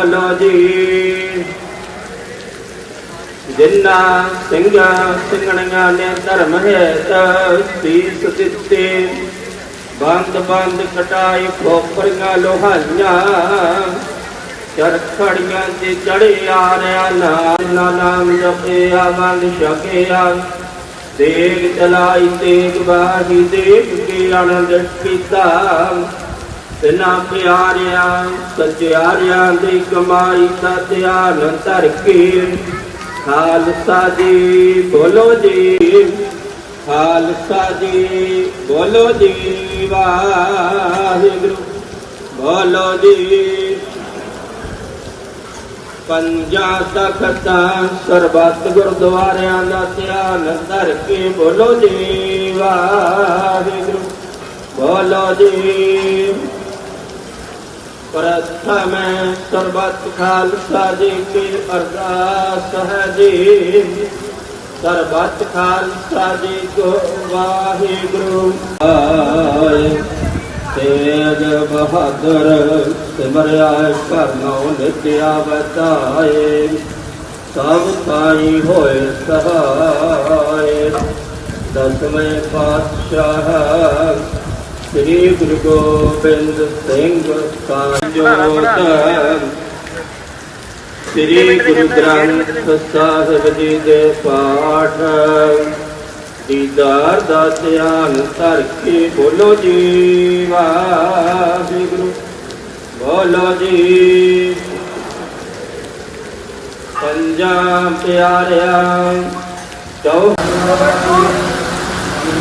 ਬੋਲੋ ਜੀ। ਜਿੰਨਾ ਸਿੰਘਾਂ ਸਿੰਘਣੀਆਂ ਨੇ ਧਰਮ ਹੈ ਸੀਸ ਦਿੱਤੇ ਬੰਦ ਬੰਦ ਕਟਾਈ ਖੋਪਰੀਆਂ ਲੋਹਾਈਆਂ ਚਰਖੜੀਆਂ ਤੇ ਚੜੇ ਆ ਰਿਆ ਨਾਮ ਨਾਮ ਜਪਿਆ ਮਨ ਛਕਿਆ ਦੇਗ ਚਲਾਈ ਤੇਗ ਬਾਹੀ ਦੇਖ ਕੇ ਆਨੰਦ ਕੀਤਾ। ਤਿਨਾ ਪਿਆਰਿਆਂ, ਸਚਿਆਰਿਆਂ ਦੀ ਕਮਾਈ ਦਾ ਧਿਆਨ ਧਰ ਕੇ। ਖਾਲਸਾ ਜੀ, ਬੋਲੋ ਜੀ। ਖਾਲਸਾ ਜੀ, ਬੋਲੋ ਜੀ, ਵਾਹਿਗੁਰੂ, ਬੋਲੋ ਜੀ। ਪੰਜਾਂ ਤਖਤਾਂ ਸਰਬੱਤ ਗੁਰਦੁਆਰਿਆਂ ਦਾ ਧਿਆਨ ਧਰ ਕੇ ਬੋਲੋ ਜੀ, ਵਾਹਿਗੁਰੂ, ਬੋਲੋ ਜੀ। ਪ੍ਰਥਮ ਸਰਬਤ ਖਾਲਸਾ ਜੀ ਕੀ ਅਰਦਾਸ ਹੈ ਜੀ। ਸਰਬਤ ਖਾਲਸਾ ਜੀ ਕੋ ਵਾਹਿਗੁਰੂ। ਆਏ ਤੇਜ ਬਹਾਦਰ, ਸਿਮਰਿਆ ਕਰਨੋ ਨਿਤਿਆ ਬਤਾਏ ਸਭ ਸਾਈ ਹੋਏ ਸਹਾਏ, ਦਸਵੇਂ ਪਾਤਸ਼ਾਹ ਸ੍ਰੀ ਗੁਰੂ ਗੋਬਿੰਦ ਸਿੰਘ ਸਾਹਿਬ ਸ੍ਰੀ ਗੁਰੂ ਗ੍ਰੰਥ ਸਾਹਿਬ ਜੀ ਦੇ ਪਾਠ ਦੀਦਾਰ ਦਾ ਧਿਆਨ ਧਰ ਕੇ ਬੋਲੋ ਜੀ ਵਾਹਿਗੁਰੂ ਬੋਲੋ ਜੀ ਪੰਜਾਂ